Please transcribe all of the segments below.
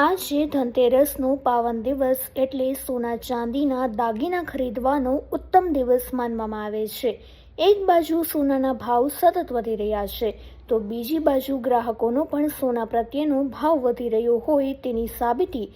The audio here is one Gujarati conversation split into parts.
આજે ધનતેરસનો પાવન દિવસ એટલે સોના ચાંદીના દાગીના ખરીદવાનો ઉત્તમ દિવસ માનવામાં આવે છે. એક બાજુ સોનાના ભાવ સતત વધી રહ્યા છે, તો બીજી બાજુ ગ્રાહકોનો પણ સોના પ્રત્યેનો ભાવ વધી રહ્યો હોય તેની સાબિતી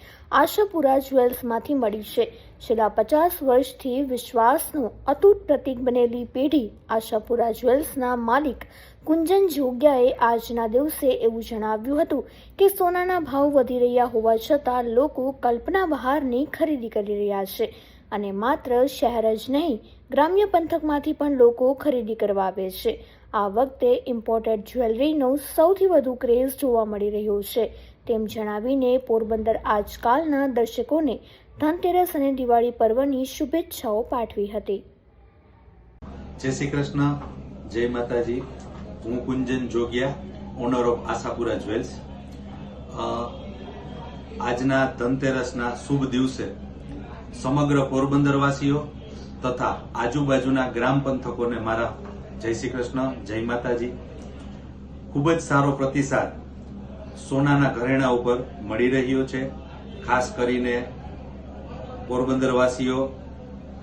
આશાપુરા જ્વેલ્સમાંથી મળી છે. છેલ્લા પચાસ વર્ષથી વિશ્વાસનું અતૂટ પ્રતીક બનેલી પેઢી આશાપુરા જ્વેલ્સના માલિક કુંજન જોગ્યાએ આજના દિવસે એવું જણાવ્યું હતું કે સોનાના ભાવ વધી રહ્યા હોવા છતાં લોકો કલ્પના બહારની ખરીદી કરી રહ્યા છે અને માત્ર શહેર જ નહીં, ગ્રામ્ય પંથકમાંથી પણ લોકો ખરીદી કરવા આવે છે. આ વખતે ઇમ્પોર્ટેડ જ્વેલરીનો સૌથી વધુ ક્રેઝ જોવા મળી રહ્યો છે. તેમ જણાવીને પોરબંદર આજકાલના દર્શકોને ધનતેરસ અને દિવાળી પર્વની શુભેચ્છાઓ પાઠવી હતી. જય શ્રી કૃષ્ણ, જય માતાજી. હું Kunjan Jogiya owner of Ashapura jewels. આજના ધનતેરસના શુભ દિવસે સમગ્ર પોરબંદરવાસીઓ તથા આજુબાજુના ગ્રામ પંથકોને મારા જય શ્રી કૃષ્ણ, જય માતાજી. ખૂબ જ સારો પ્રતિસાદ સોનાના ઘરેણા ઉપર મળી રહ્યો છે, ખાસ કરીને પોરબંદરવાસીઓ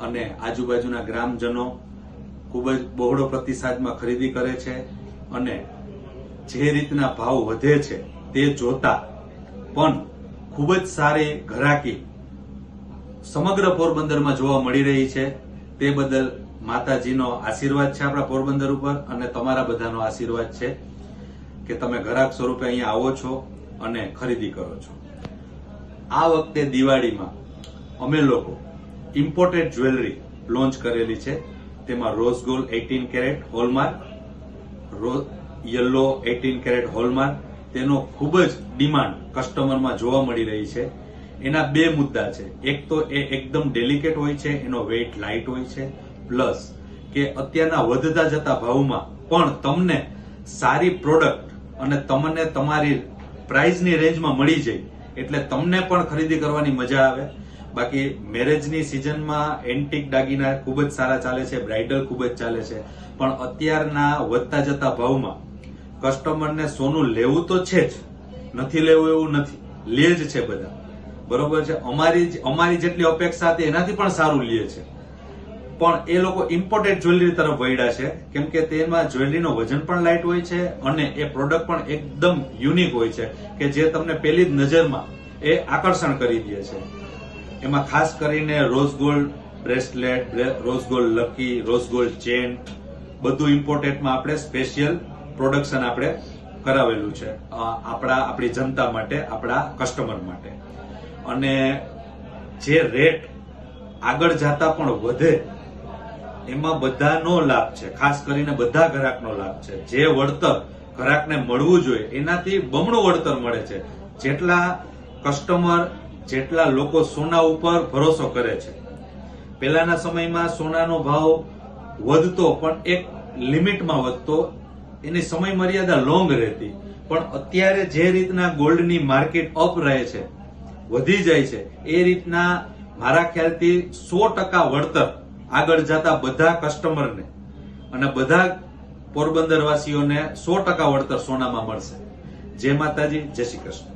અને આજુબાજુના ગ્રામજનો ખૂબ જ બહોળો પ્રતિસાદમાં ખરીદી કરે છે. અને જે રીતના ભાવ વધે છે તે જોતા પણ ખૂબ જ સારી ઘરાકી સમગ્ર પોરબંદરમાં જોવા મળી રહી છે. તે બદલ માતાજીનો આશીર્વાદ છે આપણા પોરબંદર ઉપર અને તમારા બધાનો આશીર્વાદ છે કે તમે ઘરાક સ્વરૂપે અહીંયા આવો છો અને ખરીદી કરો છો. આ વખતે દિવાળીમાં અમે લોકો ઇમ્પોર્ટેડ જ્વેલરી લોન્ચ કરેલી છે. તેમાં rose gold eighteen carat hallmark yellow eighteen carat hallmark તેનો ખૂબ જ ડિમાન્ડ કસ્ટમરમાં જોવા મળી રહી છે. એના બે મુદ્દા છે. એક તો એ એકદમ ડેલિકેટ હોય છે, એનો વેઇટ લાઇટ હોય છે. પ્લસ કે અત્યારના વધતા જતા ભાવમાં પણ તમને સારી પ્રોડક્ટ અને તમને તમારી પ્રાઇઝની રેન્જમાં મળી જાય, એટલે તમને પણ ખરીદી કરવાની મજા આવે. બાકી મેરેજની સિઝનમાં એન્ટિક દાગીના ખૂબ જ સારા ચાલે છે બ્રાઇડલ ખૂબ જ ચાલે છે. પણ અત્યારના વધતા જતા ભાવમાં કસ્ટમરને સોનું લેવું તો છે જ, નથી લેવું એવું નથી. લે જ છે બધા. બરોબર છે? અમારી અમારી જેટલી અપેક્ષા હતી એનાથી પણ સારું લે છે. પણ એ લોકો ઇમ્પોર્ટેડ જ્વેલરી તરફ વળ્યા છે. કેમ કે તેમાં જ્વેલરીનો વજન પણ લાઇટ હોય છે અને એ પ્રોડક્ટ પણ એકદમ યુનિક હોય છે કે જે તમને પહેલી જ નજરમાં એ આકર્ષણ કરી દે છે. એમાં ખાસ કરીને rose gold bracelet rose gold lucky rose gold chain બધું ઇમ્પોર્ટેન્ટમાં આપણે સ્પેશિયલ પ્રોડક્શન આપણે કરાવેલું છે. આપણા, આપણી જનતા માટે, આપણા કસ્ટમર માટે. અને જે રેટ આગળ જતા પણ વધે, એમાં બધાનો લાભ છે. ખાસ કરીને બધા ગ્રાહકનો લાભ છે. જે વળતર ગ્રાહકને મળવું જોઈએ, એનાથી બમણું વળતર મળે છે. જેટલા કસ્ટમર જેટલા લોકો સોના ઉપર ભરોસો કરે છે. પહેલાના સમયમાં સોનાનો ભાવ વધતો પણ એક લિમિટમાં વધતો, એની સમય મર્યાદા લોંગ રહેતી. પણ અત્યારે જે રીતના ગોલ્ડની માર્કેટ અપ રહે છે, વધી જાય છે, એ રીતના મારા ખ્યાલથી સો ટકા વળતર આગળ જતા બધા કસ્ટમરને અને બધા પોરબંદરવાસીઓને સો ટકા વળતર સોનામાં મળશે. જય માતાજી, જય શ્રી કૃષ્ણ.